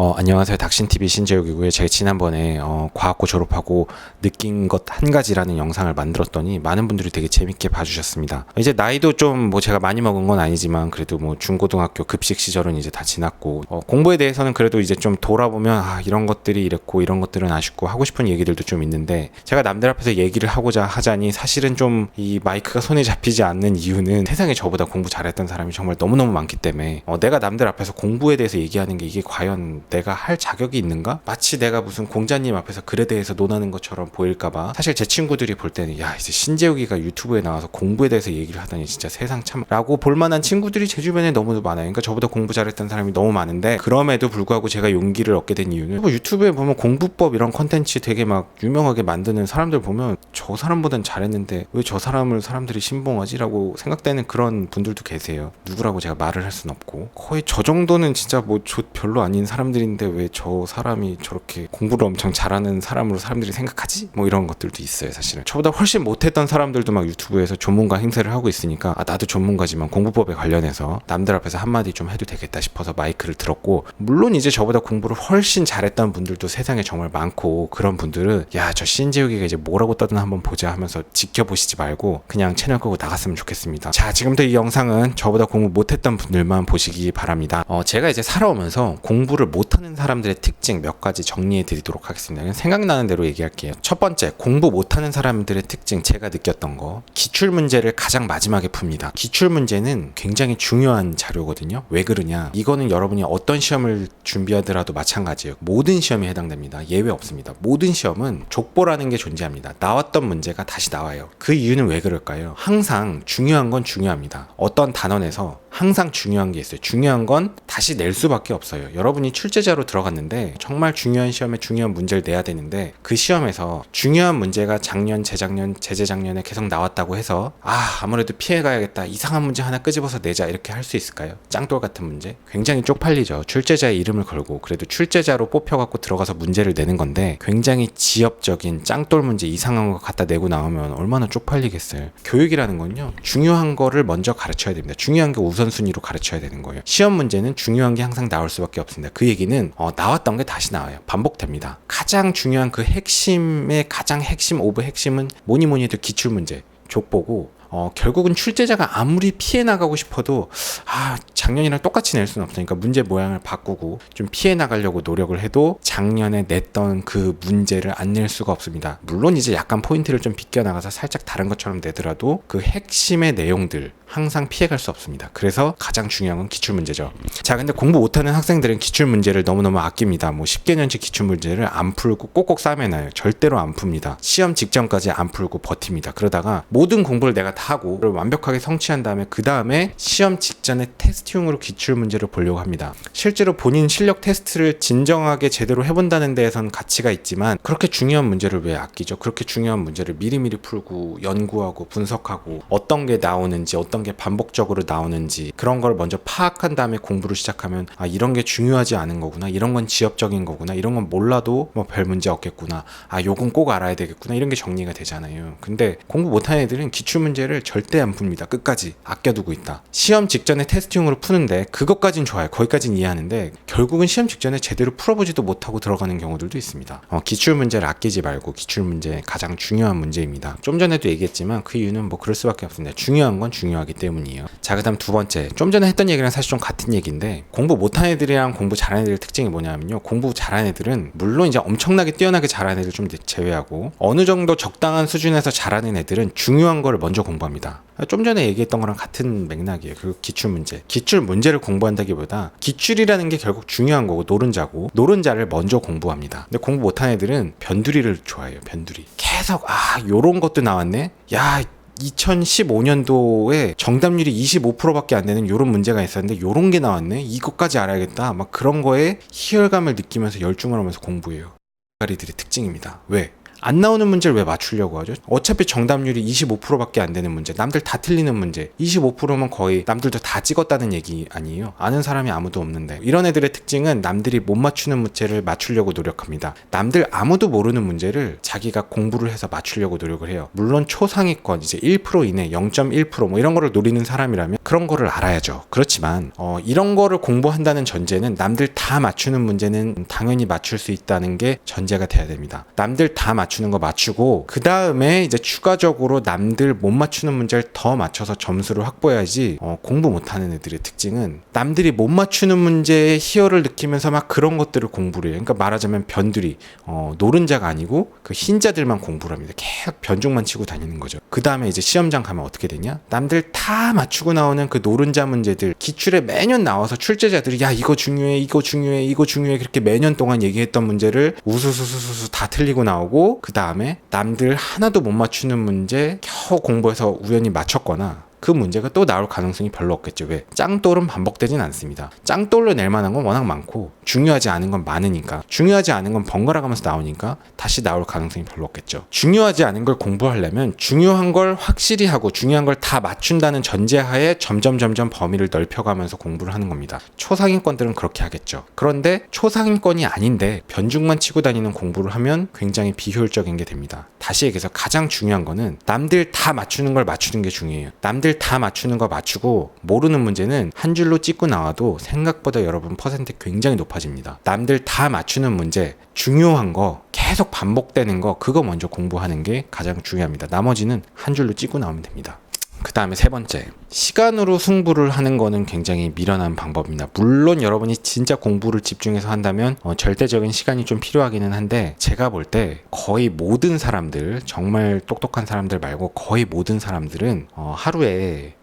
어, 안녕하세요. 닥신TV 신재욱이고요. 제가 지난번에 어, 과학고 졸업하고 느낀 것 한 가지라는 영상을 만들었더니 많은 분들이 되게 재밌게 봐주셨습니다. 이제 나이도 좀 뭐 제가 많이 먹은 건 아니지만 그래도 뭐 중고등학교 급식 시절은 이제 다 지났고 어, 공부에 대해서는 그래도 이제 좀 돌아보면 아, 이런 것들이 이랬고 이런 것들은 아쉽고 하고 싶은 얘기들도 좀 있는데 제가 남들 앞에서 얘기를 하고자 하자니 사실은 좀 이 마이크가 손에 잡히지 않는 이유는 세상에 저보다 공부 잘했던 사람이 정말 너무너무 많기 때문에 어, 내가 남들 앞에서 공부에 대해서 얘기하는 게 이게 과연 내가 할 자격이 있는가? 마치 내가 무슨 공자님 앞에서 글에 대해서 논하는 것처럼 보일까봐 사실 제 친구들이 볼 때는 야 이제 신재욱이가 유튜브에 나와서 공부에 대해서 얘기를 하다니 진짜 세상 참라고 볼만한 친구들이 제 주변에 너무 많아요. 그러니까 저보다 공부 잘했던 사람이 너무 많은데 그럼에도 불구하고 제가 용기를 얻게 된 이유는 뭐 유튜브에 보면 공부법 이런 컨텐츠 되게 막 유명하게 만드는 사람들 보면 저 사람보단 잘했는데 왜 저 사람을 사람들이 신봉하지라고 생각되는 그런 분들도 계세요. 누구라고 제가 말을 할 수는 없고 거의 저 정도는 진짜 뭐저 별로 아닌 사람들 인데 왜 저 사람이 저렇게 공부를 엄청 잘하는 사람으로 사람들이 생각하지? 뭐 이런 것들도 있어요 사실은. 저보다 훨씬 못했던 사람들도 막 유튜브에서 전문가 행세를 하고 있으니까 아 나도 전문가지만 공부법에 관련해서 남들 앞에서 한마디 좀 해도 되겠다 싶어서 마이크를 들었고 물론 이제 저보다 공부를 훨씬 잘했던 분들도 세상에 정말 많고 그런 분들은 야 저 신재욱이가 이제 뭐라고 떠드나 한번 보자 하면서 지켜보시지 말고 그냥 채널 끄고 나갔으면 좋겠습니다. 자 지금부터 이 영상은 저보다 공부 못했던 분들만 보시기 바랍니다. 어 제가 이제 살아오면서 공부를 못 하는 사람들의 특징 몇 가지 정리해 드리도록 하겠습니다. 생각나는 대로 얘기할게요. 첫 번째 공부 못하는 사람들의 특징 제가 느꼈던 거. 기출 문제를 가장 마지막에 풉니다. 기출 문제는 굉장히 중요한 자료거든요. 왜 그러냐? 이거는 여러분이 어떤 시험을 준비하더라도 마찬가지예요. 모든 시험에 해당됩니다. 예외 없습니다. 모든 시험은 족보라는 게 존재합니다. 나왔던 문제가 다시 나와요. 그 이유는 왜 그럴까요? 항상 중요한 건 중요합니다. 어떤 단원에서 항상 중요한 게 있어요. 중요한 건 다시 낼 수밖에 없어요. 여러분이 출제자로 들어갔는데 정말 중요한 시험에 중요한 문제를 내야 되는데 그 시험에서 중요한 문제가 작년, 재작년, 재재작년에 계속 나왔다고 해서 아 아무래도 피해 가야겠다 이상한 문제 하나 끄집어서 내자 이렇게 할 수 있을까요? 짱돌 같은 문제 굉장히 쪽팔리죠. 출제자의 이름을 걸고 그래도 출제자로 뽑혀 갖고 들어가서 문제를 내는 건데 굉장히 지엽적인 짱돌 문제 이상한 거 갖다 내고 나오면 얼마나 쪽팔리겠어요. 교육이라는 건요 중요한 거를 먼저 가르쳐야 됩니다. 중요한 게 우선 순위로 가르쳐야 되는 거예요. 시험 문제는 중요한 게 항상 나올 수밖에 없습니다. 그 얘기는 어, 나왔던 게 다시 나와요. 반복됩니다. 가장 중요한 그 핵심의 가장 핵심 오브 핵심은 뭐니 뭐니 해도 기출 문제. 족보고 어, 결국은 출제자가 아무리 피해 나가고 싶어도 아 작년이랑 똑같이 낼 수는 없으니까 문제 모양을 바꾸고 좀 피해 나가려고 노력을 해도 작년에 냈던 그 문제를 안 낼 수가 없습니다. 물론 이제 약간 포인트를 좀 비껴 나가서 살짝 다른 것처럼 내더라도 그 핵심의 내용들 항상 피해갈 수 없습니다. 그래서 가장 중요한 건 기출 문제죠. 자, 근데 공부 못하는 학생들은 기출 문제를 너무너무 아낍니다. 뭐 10개년치 기출 문제를 안 풀고 꼭꼭 싸매놔요. 절대로 안 풉니다. 시험 직전까지 안 풀고 버팁니다. 그러다가 모든 공부를 내가 다 하고 완벽하게 성취한 다음에 그 다음에 시험 직전에 테스트용으로 기출 문제를 보려고 합니다. 실제로 본인 실력 테스트를 진정하게 제대로 해본다는 데에선 가치가 있지만 그렇게 중요한 문제를 왜 아끼죠? 그렇게 중요한 문제를 미리미리 풀고 연구하고 분석하고 어떤 게 나오는지 어떤 게 반복적으로 나오는지 그런 걸 먼저 파악한 다음에 공부를 시작하면 아 이런 게 중요하지 않은 거구나 이런 건 지엽적인 거구나 이런 건 몰라도 뭐 별 문제 없겠구나 아 요건 꼭 알아야 되겠구나 이런 게 정리가 되잖아요. 근데 공부 못하는 애들은 기출 문제를 절대 안 풉니다. 끝까지 아껴두고 있다. 시험 직전에 테스팅으로 푸는데 그것까진 좋아요. 거기까진 이해하는데 결국은 시험 직전에 제대로 풀어보지도 못하고 들어가는 경우들도 있습니다. 어, 기출 문제를 아끼지 말고 기출 문제 가장 중요한 문제입니다. 좀 전에도 얘기했지만 그 이유는 뭐 그럴 수밖에 없습니다. 중요한 건 중요하 기 때문이에요. 자 그 다음 두 번째 좀 전에 했던 얘기랑 사실 좀 같은 얘기인데 공부 못하는 애들이랑 공부 잘하는 애들 특징이 뭐냐면요. 공부 잘하는 애들은 물론 이제 엄청나게 뛰어나게 잘하는 애들 좀 제외하고 어느 정도 적당한 수준에서 잘하는 애들은 중요한 거를 먼저 공부 공부합니다. 좀 전에 얘기했던 거랑 같은 맥락이에요. 그 기출 문제. 기출 문제를 공부한다기보다 기출이라는 게 결국 중요한 거고 노른자고 노른자를 먼저 공부합니다. 근데 공부 못한 애들은 변두리를 좋아해요. 변두리. 계속 아 요런 것도 나왔네. 야 2015년도에 정답률이 25%밖에 안 되는 이런 문제가 있었는데 요런 게 나왔네. 이것까지 알아야겠다. 막 그런 거에 희열감을 느끼면서 열중을 하면서 공부해요. 가리들의 특징입니다. 왜? 안 나오는 문제를 왜 맞추려고 하죠? 어차피 정답률이 25%밖에 안 되는 문제, 남들 다 틀리는 문제, 25%면 거의 남들도 다 찍었다는 얘기 아니에요? 아는 사람이 아무도 없는데 이런 애들의 특징은 남들이 못 맞추는 문제를 맞추려고 노력합니다. 남들 아무도 모르는 문제를 자기가 공부를 해서 맞추려고 노력을 해요. 물론 초상위권 이제 1% 이내, 0.1%뭐 이런 거를 노리는 사람이라면 그런 거를 알아야죠. 그렇지만 어, 이런 거를 공부한다는 전제는 남들 다 맞추는 문제는 당연히 맞출 수 있다는 게 전제가 돼야 됩니다. 남들 다 맞추는 거 맞추고 그 다음에 이제 추가적으로 남들 못 맞추는 문제를 더 맞춰서 점수를 확보해야지 어, 공부 못하는 애들의 특징은 남들이 못 맞추는 문제에 희열을 느끼면서 막 그런 것들을 공부를 해요. 그러니까 말하자면 변두리 어, 노른자가 아니고 그 흰자들만 공부를 합니다. 계속 변종만 치고 다니는 거죠. 그 다음에 이제 시험장 가면 어떻게 되냐? 남들 다 맞추고 나오는 그 노른자 문제들 기출에 매년 나와서 출제자들이 야 이거 중요해 이거 중요해 이거 중요해 그렇게 매년 동안 얘기했던 문제를 우수수수수수 다 틀리고 나오고 그 다음에 남들 하나도 못 맞추는 문제 겨우 공부해서 우연히 맞췄거나 그 문제가 또 나올 가능성이 별로 없겠죠. 왜? 짱돌은 반복되진 않습니다. 짱돌로 낼 만한 건 워낙 많고 중요하지 않은 건 많으니까 중요하지 않은 건 번갈아 가면서 나오니까 다시 나올 가능성이 별로 없겠죠. 중요하지 않은 걸 공부하려면 중요한 걸 확실히 하고 중요한 걸 다 맞춘다는 전제하에 점점 점점 범위를 넓혀가면서 공부를 하는 겁니다. 초상위권들은 그렇게 하겠죠. 그런데 초상위권이 아닌데 변죽만 치고 다니는 공부를 하면 굉장히 비효율적인 게 됩니다. 다시 얘기해서 가장 중요한 거는 남들 다 맞추는 걸 맞추는 게 중요해요. 남들 다 맞추는 거 맞추고 모르는 문제는 한 줄로 찍고 나와도 생각보다 여러분 퍼센트 굉장히 높아집니다. 남들 다 맞추는 문제 중요한 거 계속 반복되는 거 그거 먼저 공부하는 게 가장 중요합니다. 나머지는 한 줄로 찍고 나오면 됩니다. 그 다음에 세 번째. 시간으로 승부를 하는 거는 굉장히 미련한 방법입니다. 물론 여러분이 진짜 공부를 집중해서 한다면 어, 절대적인 시간이 좀 필요하기는 한데 제가 볼 때 거의 모든 사람들, 정말 똑똑한 사람들 말고 거의 모든 사람들은 어, 하루에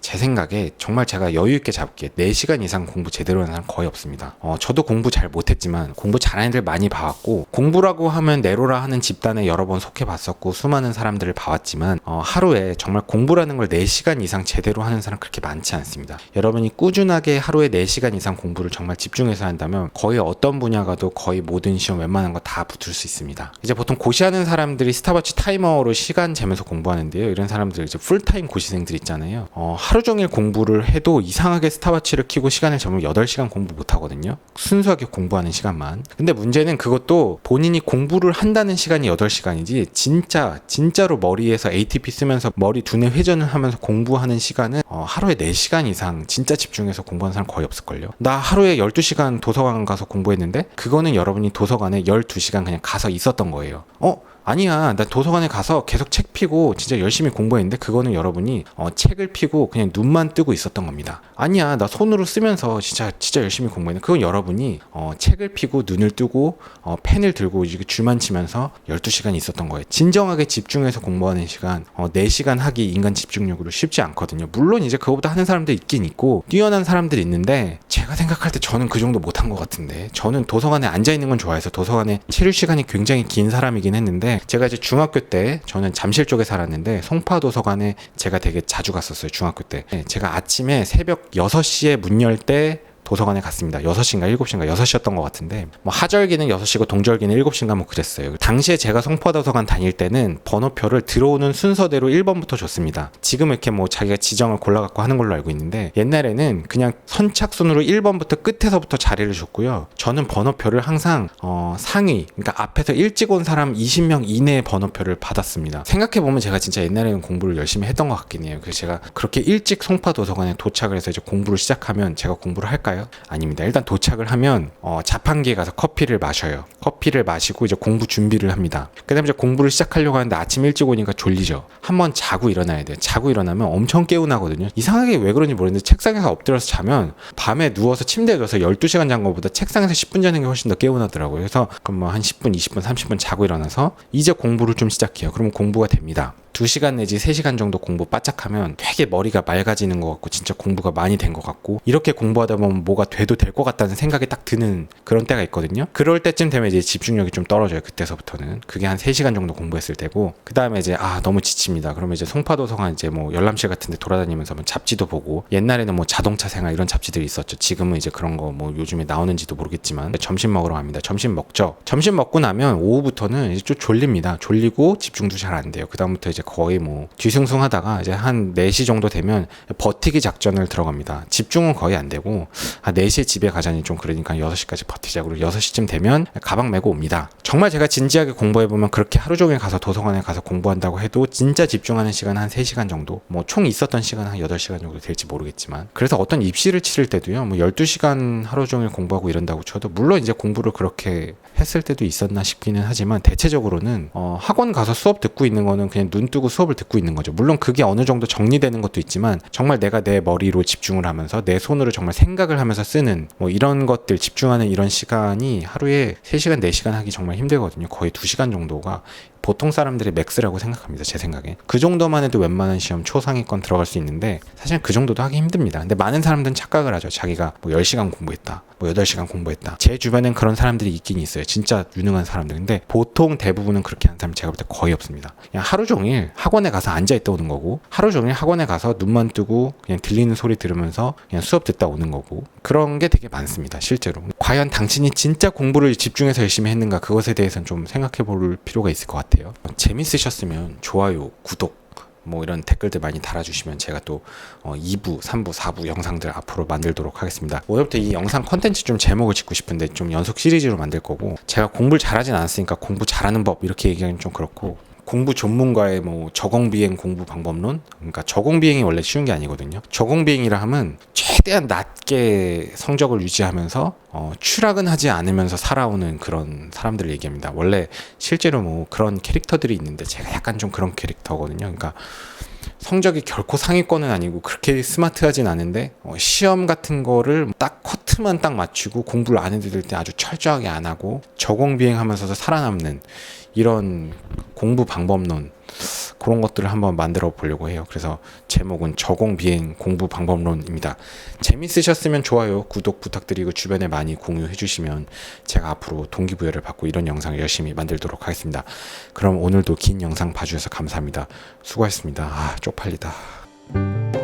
제 생각에 정말 제가 여유 있게 잡기에 4시간 이상 공부 제대로 하는 사람 거의 없습니다. 어, 저도 공부 잘 못했지만 공부 잘하는 애들 많이 봐왔고 공부라고 하면 내로라 하는 집단에 여러 번 속해 봤었고 수많은 사람들을 봐왔지만 어, 하루에 정말 공부라는 걸 4시간 이상 제대로 하는 사람 그렇게 많지 않습니다. 여러분이 꾸준하게 하루에 4시간 이상 공부를 정말 집중해서 한다면 거의 어떤 분야 가도 거의 모든 시험 웬만한 거 다 붙을 수 있습니다. 이제 보통 고시하는 사람들이 스타워치 타이머로 시간 재면서 공부하는데요. 이런 사람들 이제 풀타임 고시생들 있잖아요. 어, 하루 종일 공부를 해도 이상하게 스타워치를 키고 시간을 잡으면 8시간 공부 못 하거든요. 순수하게 공부하는 시간만. 근데 문제는 그것도 본인이 공부를 한다는 시간이 8시간이지 진짜 진짜로 머리에서 ATP 쓰면서 머리 두뇌 회전을 하면서 공부하는 시간은 어, 하루에 4시간 이상 진짜 집중해서 공부하는 사람 거의 없을걸요. 나 하루에 12시간 도서관 가서 공부했는데 그거는 여러분이 도서관에 12시간 그냥 가서 있었던 거예요. 어? 아니야. 나 도서관에 가서 계속 책 피고 진짜 열심히 공부했는데 그거는 여러분이 어, 책을 피고 그냥 눈만 뜨고 있었던 겁니다. 아니야. 나 손으로 쓰면서 진짜 진짜 열심히 공부했는데 그건 여러분이 어, 책을 피고 눈을 뜨고 어, 펜을 들고 이렇게 줄만 치면서 12시간 있었던 거예요. 진정하게 집중해서 공부하는 시간 어, 4시간 하기 인간 집중력으로 쉽지 않거든요. 물론 이제 그거보다 하는 사람도 있긴 있고 뛰어난 사람들이 있는데 제가 생각할 때 저는 그 정도 못한 것 같은데 저는 도서관에 앉아 있는 건 좋아해서 도서관에 체류 시간이 굉장히 긴 사람이긴 했는데 제가 이제 중학교 때 저는 잠실 쪽에 살았는데 송파 도서관에 제가 되게 자주 갔었어요 중학교 때. 네, 제가 아침에 새벽 6시에 문 열 때 도서관에 갔습니다. 6시인가 7시인가 6시였던 것 같은데 뭐 하절기는 6시고 동절기는 7시인가 뭐 그랬어요. 당시에 제가 송파도서관 다닐 때는 번호표를 들어오는 순서대로 1번부터 줬습니다. 지금 이렇게 뭐 자기가 지정을 골라갖고 하는 걸로 알고 있는데 옛날에는 그냥 선착순으로 1번부터 끝에서부터 자리를 줬고요. 저는 번호표를 항상 어, 상위 그러니까 앞에서 일찍 온 사람 20명 이내의 번호표를 받았습니다. 생각해보면 제가 진짜 옛날에는 공부를 열심히 했던 것 같긴 해요. 그래서 제가 그렇게 일찍 송파도서관에 도착을 해서 이제 공부를 시작하면 제가 공부를 할까요? 아닙니다. 일단 도착을 하면 어, 자판기에 가서 커피를 마셔요. 커피를 마시고 이제 공부 준비를 합니다. 그다음에 이제 공부를 시작하려고 하는데 아침 일찍 오니까 졸리죠. 한번 자고 일어나야 돼요. 자고 일어나면 엄청 개운하거든요. 이상하게 왜 그런지 모르겠는데 책상에서 엎드려서 자면 밤에 누워서 침대에 누워서 12시간 잔 것보다 책상에서 10분 자는 게 훨씬 더 개운하더라고요. 그래서 그럼 뭐 한 10분, 20분, 30분 자고 일어나서 이제 공부를 좀 시작해요. 그러면 공부가 됩니다. 2시간 내지 3시간 정도 공부 바짝 하면 되게 머리가 맑아지는 것 같고 진짜 공부가 많이 된 것 같고 이렇게 공부하다 보면 뭐가 돼도 될 것 같다는 생각이 딱 드는 그런 때가 있거든요. 그럴 때쯤 되면 이제 집중력이 좀 떨어져요. 그때서부터는. 그게 한 3시간 정도 공부했을 때고 그다음에 이제 아, 너무 지칩니다. 그러면 이제 송파도서관 이제 뭐 열람실 같은 데 돌아다니면서 뭐 잡지도 보고 옛날에는 뭐 자동차 생활 이런 잡지들이 있었죠. 지금은 이제 그런 거 뭐 요즘에 나오는지도 모르겠지만 점심 먹으러 갑니다. 점심 먹죠. 점심 먹고 나면 오후부터는 이제 좀 졸립니다. 졸리고 집중도 잘 안 돼요. 그다음부터 이제 거의 뭐 뒤숭숭하다가 이제 한 4시 정도 되면 버티기 작전을 들어갑니다. 집중은 거의 안 되고 한 4시에 집에 가자니 좀 그러니까 6시까지 버티자. 그리고 6시쯤 되면 가방 메고 옵니다. 정말 제가 진지하게 공부해 보면 그렇게 하루 종일 가서 도서관에 가서 공부한다고 해도 진짜 집중하는 시간 한 3시간 정도 뭐 총 있었던 시간 한 8시간 정도 될지 모르겠지만 그래서 어떤 입시를 치를 때도요 뭐 12시간 하루 종일 공부하고 이런다고 쳐도 물론 이제 공부를 그렇게 했을 때도 있었나 싶기는 하지만 대체적으로는 어, 학원 가서 수업 듣고 있는 거는 그냥 눈뜨 고 수업을 듣고 있는 거죠. 물론 그게 어느 정도 정리되는 것도 있지만 정말 내가 내 머리로 집중을 하면서 내 손으로 정말 생각을 하면서 쓰는 뭐 이런 것들 집중하는 이런 시간이 하루에 3시간, 4시간 하기 정말 힘들거든요. 거의 2시간 정도가 보통 사람들이 맥스라고 생각합니다. 제 생각에. 그 정도만 해도 웬만한 시험 초상위권 들어갈 수 있는데 사실 그 정도도 하기 힘듭니다. 근데 많은 사람들은 착각을 하죠. 자기가 뭐 10시간 공부했다. 뭐 8시간 공부했다. 제 주변엔 그런 사람들이 있긴 있어요. 진짜 유능한 사람들. 근데 보통 대부분은 그렇게 하는 사람 제가 볼 때 거의 없습니다. 그냥 하루 종일 학원에 가서 앉아 있다 오는 거고 하루 종일 학원에 가서 눈만 뜨고 그냥 들리는 소리 들으면서 그냥 수업 듣다 오는 거고 그런 게 되게 많습니다. 실제로. 과연 당신이 진짜 공부를 집중해서 열심히 했는가 그것에 대해서는 좀 생각해 볼 필요가 있을 것 같아요. 재밌으셨으면 좋아요, 구독 뭐 이런 댓글들 많이 달아주시면 제가 또 어, 2부, 3부, 4부 영상들 앞으로 만들도록 하겠습니다. 오늘부터 이 영상 컨텐츠 좀 제목을 짓고 싶은데 좀 연속 시리즈로 만들 거고 제가 공부를 잘하진 않았으니까 공부 잘하는 법 이렇게 얘기하기는 좀 그렇고 공부 전문가의 뭐 저공 비행 공부 방법론 그러니까 저공 비행이 원래 쉬운 게 아니거든요. 저공 비행이라 하면 최대한 낮게 성적을 유지하면서 어, 추락은 하지 않으면서 살아오는 그런 사람들을 얘기합니다. 원래 실제로 뭐 그런 캐릭터들이 있는데 제가 약간 좀 그런 캐릭터거든요. 그러니까 성적이 결코 상위권은 아니고 그렇게 스마트하진 않은데 어, 시험 같은 거를 딱 커트만 딱 맞추고 공부를 안 해도 될 때 아주 철저하게 안 하고 저공 비행하면서도 살아남는 이런 공부 방법론 그런 것들을 한번 만들어 보려고 해요. 그래서 제목은 저공 비행 공부 방법론입니다. 재밌으셨으면 좋아요, 구독 부탁드리고 주변에 많이 공유해 주시면 제가 앞으로 동기부여를 받고 이런 영상을 열심히 만들도록 하겠습니다. 그럼 오늘도 긴 영상 봐주셔서 감사합니다. 수고하셨습니다. 아, 쪽팔리다.